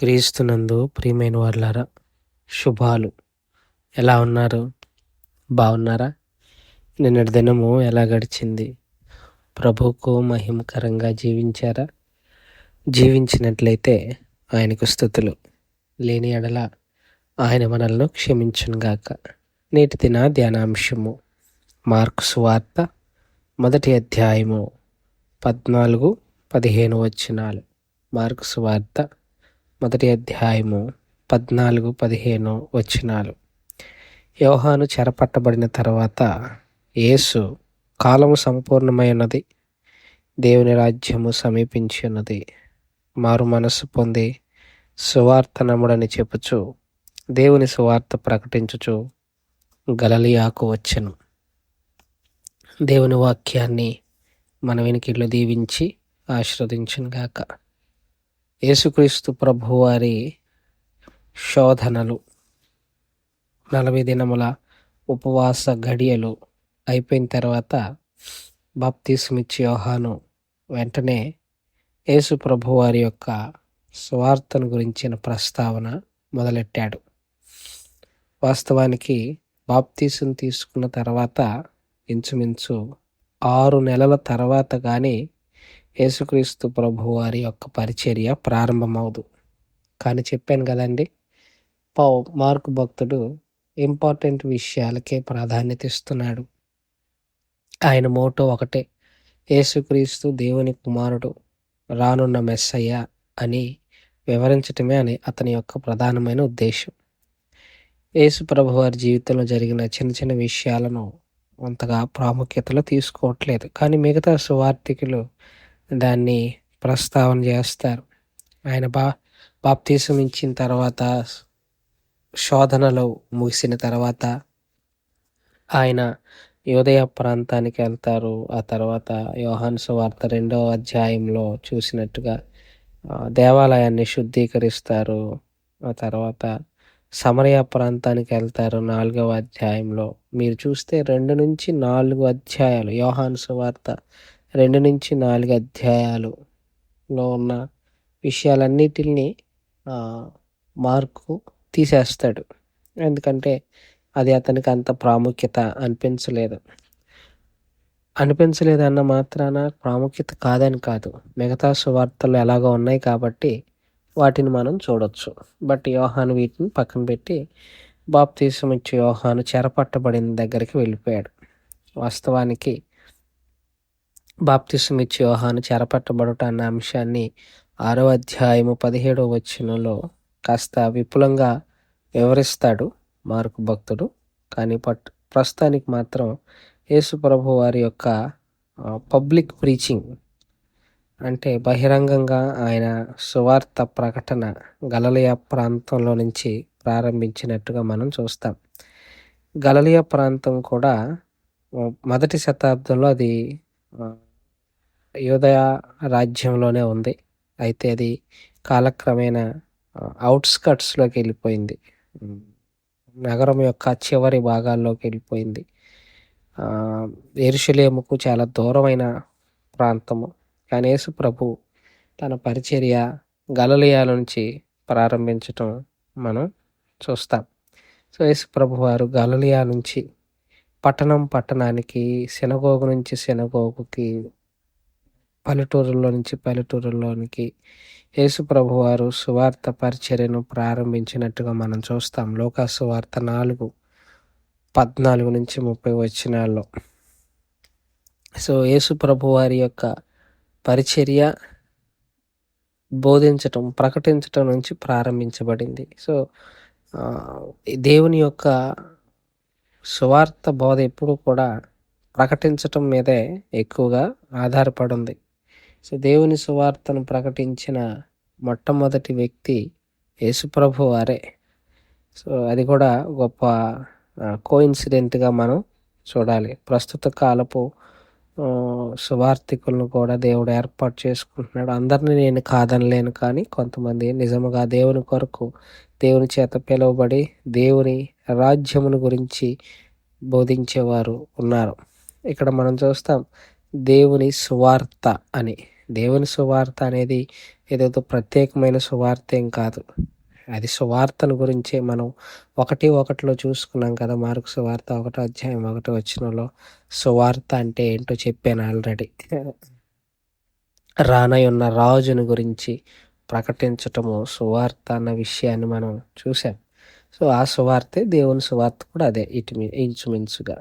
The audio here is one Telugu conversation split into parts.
క్రీస్తునందు ప్రియమైన వాళ్ళారా శుభాలు. ఎలా ఉన్నారు? బాగున్నారా నిన్నటి దినము ఎలా గడిచింది? ప్రభుకు మహిమకరంగా జీవించారా? జీవించినట్లయితే ఆయనకు స్థుతులు. లేని ఎడల ఆయన మనల్ని క్షమించునుగాక. నేటి దిన ధ్యానాంశము. మార్కు సువార్త మొదటి అధ్యాయము పద్నాలుగు పదిహేను వచ్చినాలు మార్కు సువార్త మొదటి అధ్యాయము పద్నాలుగు పదిహేను వచ్చినాలు యోహాను చెరపట్టబడిన తర్వాత యేసు కాలము సంపూర్ణమైనది దేవుని రాజ్యము సమీపించి ఉన్నది. మారు మనస్సు పొంది సువార్త నమ్ముడని చెప్పుచు దేవుని సువార్త ప్రకటించుచు గలలియాకు వచ్చెను. దేవుని వాక్యాన్ని మన వెనుకిళ్ళు దీవించి ఆశీర్వదించునుగాక. యేసుక్రీస్తు ప్రభువారి శోధనలు నలభై దినముల ఉపవాస గడియలు అయిపోయిన తర్వాత బాప్తీసుమిచ్చి యోహాను వెంటనే యేసు ప్రభువారి యొక్క స్వార్థను గురించిన ప్రస్తావన మొదలెట్టాడు. వాస్తవానికి బాప్తీసును తీసుకున్న తర్వాత ఇంచుమించు ఆరు నెలల తర్వాత కానీ యేసుక్రీస్తు ప్రభు వారి యొక్క పరిచర్య ప్రారంభమవుదు. కానీ చెప్పాను కదండి పౌ మార్కు భక్తుడు ఇంపార్టెంట్ విషయాలకే ప్రాధాన్యత ఇస్తున్నాడు. ఆయన మోటో ఒకటే యేసుక్రీస్తు దేవుని కుమారుడు రానున్న మెస్సయ్య అని వివరించటమే అని అతని యొక్క ప్రధానమైన ఉద్దేశం. యేసు ప్రభు వారి జీవితంలో జరిగిన చిన్న చిన్న విషయాలను అంతగా ప్రాముఖ్యతలో తీసుకోవట్లేదు. కానీ మిగతా సువార్థికులు దాన్ని ప్రస్తావన చేస్తారు. ఆయన బా బాప్తీసం ఇచ్చిన తర్వాత శోధనలు ముగిసిన తర్వాత ఆయన యోదయ ప్రాంతానికి వెళ్తారు. ఆ తర్వాత యోహాన్స్ వార్త రెండవ అధ్యాయంలో చూసినట్టుగా దేవాలయాన్ని శుద్ధీకరిస్తారు. ఆ తర్వాత సమరయ ప్రాంతానికి వెళ్తారు నాలుగవ అధ్యాయంలో. మీరు చూస్తే రెండు నుంచి నాలుగు అధ్యాయాలు యోహాన్స్ వార్త రెండు నుంచి నాలుగు అధ్యాయాలులో ఉన్న విషయాలన్నిటిని మార్కు తీసేస్తాడు. ఎందుకంటే అది అతనికి అంత ప్రాముఖ్యత అనిపించలేదు. అనిపించలేదన్న మాత్రాన ప్రాముఖ్యత కాదని కాదు. మిగతా సువార్తలు ఎలాగో ఉన్నాయి కాబట్టి వాటిని మనం చూడొచ్చు. బట్ యోహాను వీటిని పక్కన పెట్టి బాప్తీసం ఇచ్చే యోహాను చెరపట్టబడిన దగ్గరికి వెళ్ళిపోయాడు. వాస్తవానికి బాప్తిసమిచ్చి యోహాను చెరపట్టబడుట అన్న అంశాన్ని ఆరో అధ్యాయము పదిహేడవ వచ్చినలో కాస్త విపులంగా వివరిస్తాడు మార్కు భక్తుడు. కానీ పట్ ప్రస్తుతానికి మాత్రం యేసు ప్రభు వారి యొక్క పబ్లిక్ ప్రీచింగ్ అంటే బహిరంగంగా ఆయన సువార్త ప్రకటన గలలియా ప్రాంతంలో నుంచి ప్రారంభించినట్టుగా మనం చూస్తాం. గలలియా ప్రాంతం కూడా మొదటి శతాబ్దంలో అది యోదయ రాజ్యంలోనే ఉంది. అయితే అది కాలక్రమేణా అవుట్స్కట్స్లోకి వెళ్ళిపోయింది. నగరం యొక్క చివరి భాగాల్లోకి వెళ్ళిపోయింది. ఎరుషులేముకు చాలా దూరమైన ప్రాంతము. కానీ ప్రభు తన పరిచర్య గలలియా నుంచి ప్రారంభించటం మనం చూస్తాం. సో యేసుప్రభు వారు గలలియా నుంచి పట్టణం పట్టణానికి శనగోగు నుంచి శనగోగుకి పల్లెటూరులో నుంచి పల్లెటూరులోనికి యేసు ప్రభు వారు సువార్త పరిచర్యను ప్రారంభించినట్టుగా మనం చూస్తాం. లోకా సువార్త నాలుగు పద్నాలుగు నుంచి ముప్పై వచ్చినాల్లో సో యేసు ప్రభు వారి యొక్క పరిచర్య బోధించటం ప్రకటించటం నుంచి ప్రారంభించబడింది. సో దేవుని యొక్క సువార్త బోధ ఎప్పుడు కూడా ప్రకటించటం మీదే ఎక్కువగా ఆధారపడి ఉంది సో దేవుని సువార్తను ప్రకటించిన మొట్టమొదటి వ్యక్తి యేసుప్రభు వారే. సో అది కూడా గొప్ప కోఇన్సిడెంట్గా మనం చూడాలి. ప్రస్తుత కాలపు సువార్థికులను కూడా దేవుడు ఏర్పాటు చేసుకుంటున్నాడు. అందరిని నేను కాదనలేను కానీ కొంతమంది నిజముగా దేవుని కొరకు దేవుని చేత పిలువబడి దేవుని రాజ్యమును గురించి బోధించేవారు ఉన్నారు. ఇక్కడ మనం చూస్తాం దేవుని సువార్త అని. దేవుని సువార్త అనేది ఏదేదో ప్రత్యేకమైన సువార్త ఏం కాదు. అది సువార్తను గురించే మనం ఒకటి ఒకటిలో చూసుకున్నాం కదా మార్కు సువార్త ఒకటో అధ్యాయం ఒకటో వచ్చినలో సువార్త అంటే ఏంటో చెప్పాను ఆల్రెడీ. రానయున్న రాజుని గురించి ప్రకటించటము సువార్త అన్న విషయాన్ని మనం చూసాం సో ఆ సువార్తే దేవుని సువార్త కూడా అదే ఇటు ఇంచుమించుగా.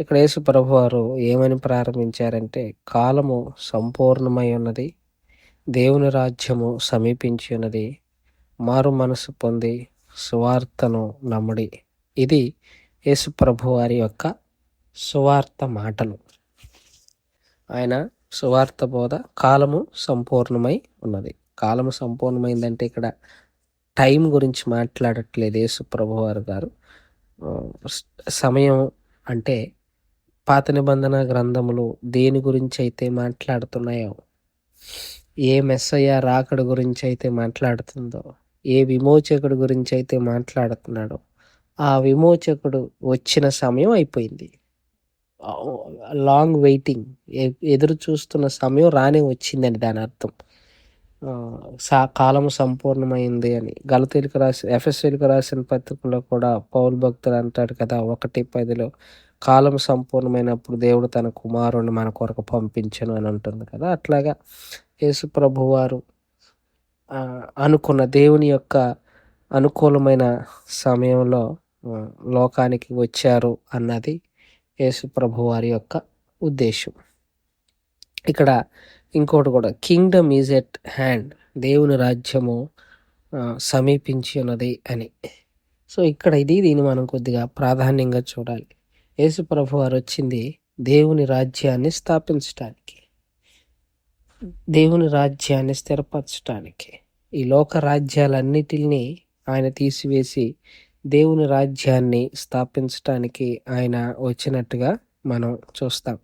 ఇక్కడ యేసు ప్రభు వారు ఏమని ప్రారంభించారంటే కాలము సంపూర్ణమై ఉన్నది దేవుని రాజ్యము సమీపించి ఉన్నది మారు మనసు పొంది సువార్తను నమ్ముడి. ఇది యేసు ప్రభు వారి యొక్క సువార్త మాటలు. ఆయన సువార్త బోధ కాలము సంపూర్ణమై ఉన్నది. కాలము సంపూర్ణమైందంటే ఇక్కడ టైం గురించి మాట్లాడట్లేదు యేసు ప్రభువారు గారు. సమయం అంటే పాత నిబంధన గ్రంథములు దేని గురించి అయితే మాట్లాడుతున్నాయో ఏ మెస్సయ్య రాకడ గురించి అయితే మాట్లాడుతుందో ఏ విమోచకుడు గురించి అయితే మాట్లాడుతున్నాడో ఆ విమోచకుడు వచ్చిన సమయం అయిపోయింది. లాంగ్ వెయిటింగ్ ఎదురు చూస్తున్న సమయం రానే వచ్చిందని దాని అర్థం. సా కాలం సంపూర్ణమైంది అని. గలతీలకు రాసి ఎఫ్ఎస్సీలకు రాసిన పత్రికలో కూడా పౌల్ భక్తులు అంటాడు కదా ఒకటి పదిలో కాలం సంపూర్ణమైనప్పుడు దేవుడు తన కుమారుని మన కొరకు పంపించను అని ఉంటుంది కదా. అట్లాగా యేసు ప్రభు వారు అనుకున్న దేవుని యొక్క అనుకూలమైన సమయంలో లోకానికి వచ్చారు అన్నది యేసు ప్రభు వారి యొక్క ఉద్దేశం. ఇక్కడ ఇంకోటి కూడా కింగ్డమ్ ఈజ్ ఎట్ హ్యాండ్ దేవుని రాజ్యము సమీపించి ఉన్నది అని. సో ఇక్కడ ఇది దీన్ని మనం కొద్దిగా ప్రాధాన్యంగా చూడాలి. యేసుప్రభు వారు వచ్చింది దేవుని రాజ్యాన్ని స్థాపించటానికి. దేవుని రాజ్యాన్ని స్థిరపరచటానికి. ఈ లోక రాజ్యాలన్నిటిని ఆయన తీసివేసి దేవుని రాజ్యాన్ని స్థాపించటానికి ఆయన వచ్చినట్టుగా మనం చూస్తాం.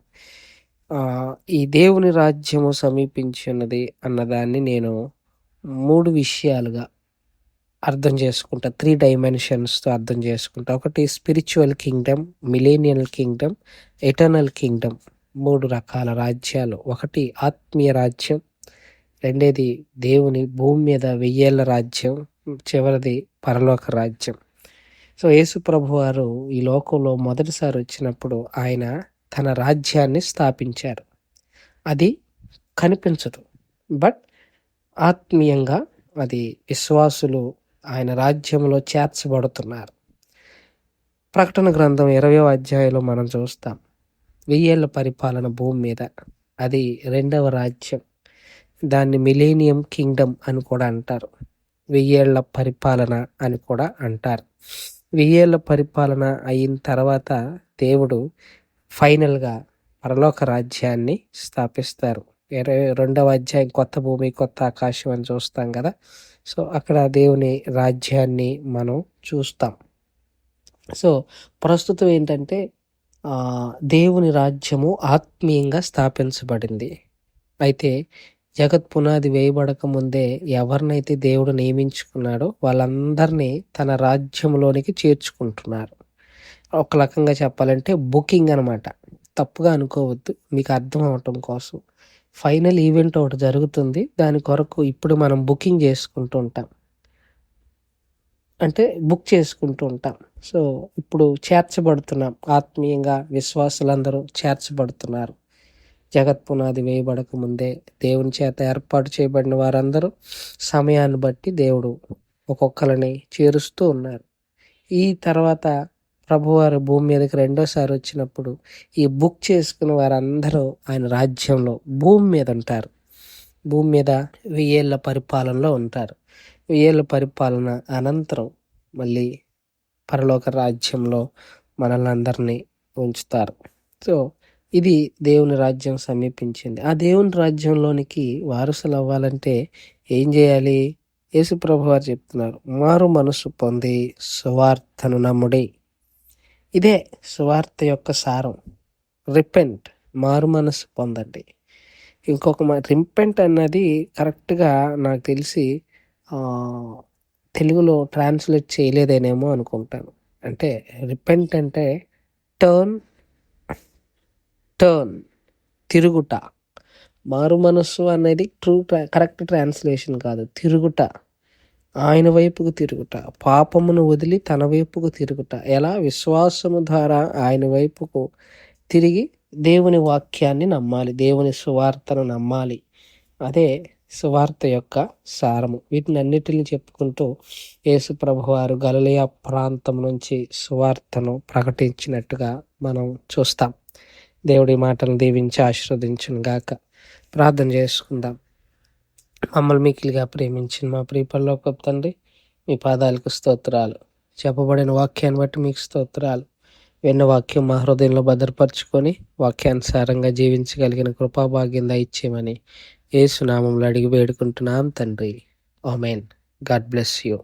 ఈ దేవుని రాజ్యము సమీపించి ఉన్నది అన్నదాన్ని నేను మూడు విషయాలుగా అర్థం చేసుకుంటా త్రీ డైమెన్షన్స్తో అర్థం చేసుకుంటా. ఒకటి spiritual kingdom millennial kingdom eternal kingdom మూడు రకాల రాజ్యాలు. ఒకటి ఆత్మీయ రాజ్యం రెండేది దేవుని భూమి మీద వెయ్యేళ్ళ రాజ్యం చివరిది పరలోక రాజ్యం. సో యేసుప్రభు వారు ఈ లోకంలో మొదటిసారి వచ్చినప్పుడు ఆయన తన రాజ్యాన్ని స్థాపించారు. అది కనిపించదు. బట్ ఆత్మీయంగా అది విశ్వాసులు ఆయన రాజ్యంలో చేర్చబడుతున్నారు. ప్రకటన గ్రంథం ఇరవై అధ్యాయంలో మనం చూస్తాం. వెయ్యేళ్ళ పరిపాలన భూమి మీద. అది రెండవ రాజ్యం. దాన్ని మిలేనియం కింగ్డమ్ అని కూడా అంటారు. వెయ్యేళ్ళ పరిపాలన అని కూడా అంటారు. వెయ్యేళ్ళ పరిపాలన అయిన తర్వాత దేవుడు ఫైనల్గా పరలోక రాజ్యాన్ని స్థాపిస్తారు. ఇరవై రెండవ అధ్యాయం కొత్త భూమి కొత్త ఆకాశం అని చూస్తాం కదా. సో అక్కడ దేవుని రాజ్యాన్ని మనం చూస్తాం. సో ప్రస్తుతం ఏంటంటే దేవుని రాజ్యము ఆత్మీయంగా స్థాపించబడింది. అయితే జగత్ పునాది వేయబడక ముందే ఎవరినైతే దేవుడు నియమించుకున్నాడో వాళ్ళందరినీ తన రాజ్యంలోనికి చేర్చుకుంటున్నారు. ఒక రకంగా చెప్పాలంటే బుకింగ్ అనమాట తప్పుగా అనుకోవద్దు. మీకు అర్థం అవటం కోసం. ఫైనల్ ఈవెంట్ ఒకటి జరుగుతుంది. దాని కొరకు ఇప్పుడు మనం బుకింగ్ చేసుకుంటూ ఉంటాం. అంటే బుక్ చేసుకుంటూ ఉంటాం. సో ఇప్పుడు చేర్చబడుతున్నాం. ఆత్మీయంగా విశ్వాసులందరూ చేర్చబడుతున్నారు. జగత్ పునాది వేయబడక ముందే దేవుని చేత ఏర్పాటు చేయబడిన వారందరూ సమయాన్ని బట్టి దేవుడు ఒక్కొక్కరిని చేరుస్తూ ఉన్నారు. ఈ తర్వాత ప్రభువారు భూమి మీదకి రెండోసారి వచ్చినప్పుడు ఈ బుక్ చేసుకున్న వారందరూ ఆయన రాజ్యంలో భూమి మీద ఉంటారు. భూమి మీద వెయ్యేళ్ళ పరిపాలనలో ఉంటారు. వెయ్యేళ్ళ పరిపాలన అనంతరం మళ్ళీ పరలోక రాజ్యంలో మనల్ని అందరినీ ఉంచుతారు. సో ఇది దేవుని రాజ్యం సమీపించింది. ఆ దేవుని రాజ్యంలోనికి వారసులు అవ్వాలంటే ఏం చేయాలి? యేసుప్రభు వారు చెప్తున్నారు మారు మనసు పొంది సువార్తను నమ్ముడి. ఇదే సువార్త యొక్క సారం. రిపెంట్ మారు మనసు పొందండి. ఇంకొక రింపెంట్ అన్నది కరెక్ట్గా నాకు తెలిసి తెలుగులో ట్రాన్స్లేట్ చేయలేదేనేమో అనుకుంటాను. అంటే రిపెంట్ అంటే టర్న్ టర్న్ తిరుగుట. మారు మనస్సు అనేది ట్రూ కరెక్ట్ ట్రాన్స్లేషన్ కాదు తిరుగుట. ఆయన వైపుకు తిరుగుట పాపమును వదిలి తన వైపుకు తిరుగుట. ఎలా? విశ్వాసము ద్వారా ఆయన వైపుకు తిరిగి దేవుని వాక్యాన్ని నమ్మాలి దేవుని సువార్తను నమ్మాలి. అదే సువార్త యొక్క సారము. వీటిని అన్నిటిని చెప్పుకుంటూ యేసు ప్రభువారు గలలియా ప్రాంతం నుంచి సువార్తను ప్రకటించినట్టుగా మనం చూస్తాం. దేవుడి మాటను దీవించి ఆశీర్వదించును గాక ప్రార్థన చేసుకుందాం. మమ్మల్ని మిక్కిలిగా ప్రేమించిన మా ప్రియపల్లోకి తండ్రి. మీ పాదాలకు స్తోత్రాలు. చెప్పబడిన వాక్యాన్ని బట్టి మీకు స్తోత్రాలు. విన్న వాక్యం మా హృదయంలో భద్రపరుచుకొని వాక్యానుసారంగా జీవించగలిగిన కృపాభాగ్యం దయచేయమని ఏసునామంలో అడిగి వేడుకుంటున్నాం తండ్రి. ఆమెన్. God bless you.